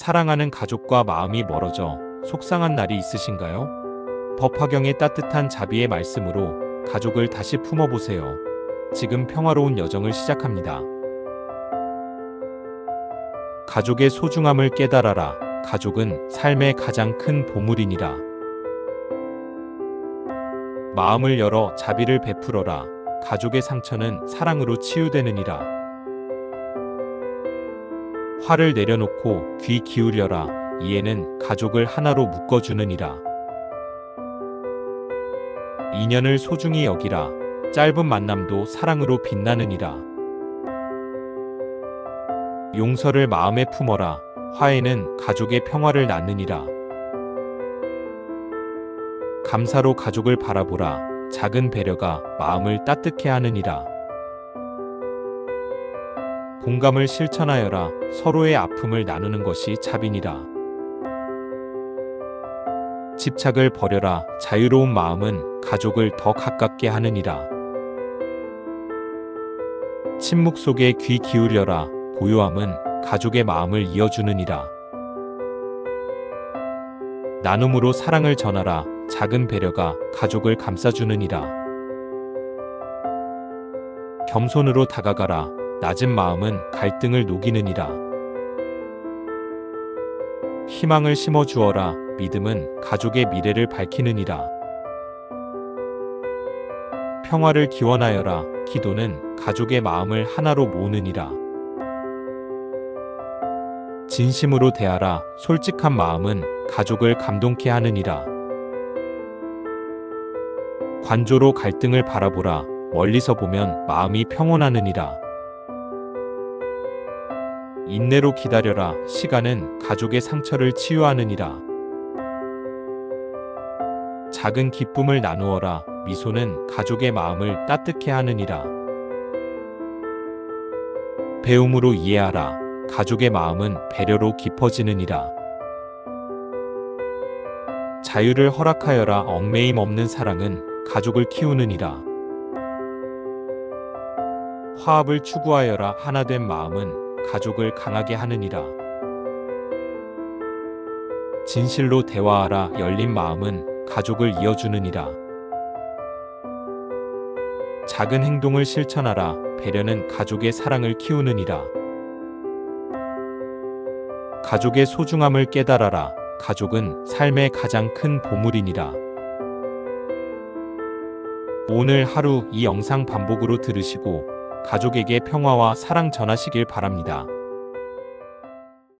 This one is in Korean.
사랑하는 가족과 마음이 멀어져 속상한 날이 있으신가요? 법화경의 따뜻한 자비의 말씀으로 가족을 다시 품어보세요. 지금 평화로운 여정을 시작합니다. 가족의 소중함을 깨달아라. 가족은 삶의 가장 큰 보물이니라. 마음을 열어 자비를 베풀어라. 가족의 상처는 사랑으로 치유되느니라. 화를 내려놓고 귀 기울여라. 이에는 가족을 하나로 묶어주느니라. 인연을 소중히 여기라. 짧은 만남도 사랑으로 빛나느니라. 용서를 마음에 품어라. 화해는 가족의 평화를 낳느니라. 감사로 가족을 바라보라. 작은 배려가 마음을 따뜻해 하느니라. 공감을 실천하여라. 서로의 아픔을 나누는 것이 자비니라. 집착을 버려라. 자유로운 마음은 가족을 더 가깝게 하느니라. 침묵 속에 귀 기울여라. 고요함은 가족의 마음을 이어주느니라. 나눔으로 사랑을 전하라. 작은 배려가 가족을 감싸주느니라. 겸손으로 다가가라. 낮은 마음은 갈등을 녹이느니라. 희망을 심어 주어라. 믿음은 가족의 미래를 밝히느니라. 평화를 기원하여라. 기도는 가족의 마음을 하나로 모으느니라. 진심으로 대하라. 솔직한 마음은 가족을 감동케 하느니라. 관조로 갈등을 바라보라. 멀리서 보면 마음이 평온하느니라. 인내로 기다려라. 시간은 가족의 상처를 치유하느니라. 작은 기쁨을 나누어라. 미소는 가족의 마음을 따뜻해 하느니라. 배움으로 이해하라. 가족의 마음은 배려로 깊어지느니라. 자유를 허락하여라. 얽매임 없는 사랑은 가족을 키우느니라. 화합을 추구하여라. 하나된 마음은 가족을 강하게 하느니라. 진실로 대화하라. 열린 마음은 가족을 이어주느니라. 작은 행동을 실천하라. 배려는 가족의 사랑을 키우느니라. 가족의 소중함을 깨달아라. 가족은 삶의 가장 큰 보물이니라. 오늘 하루 이 영상 반복으로 들으시고 가족에게 평화와 사랑 전하시길 바랍니다.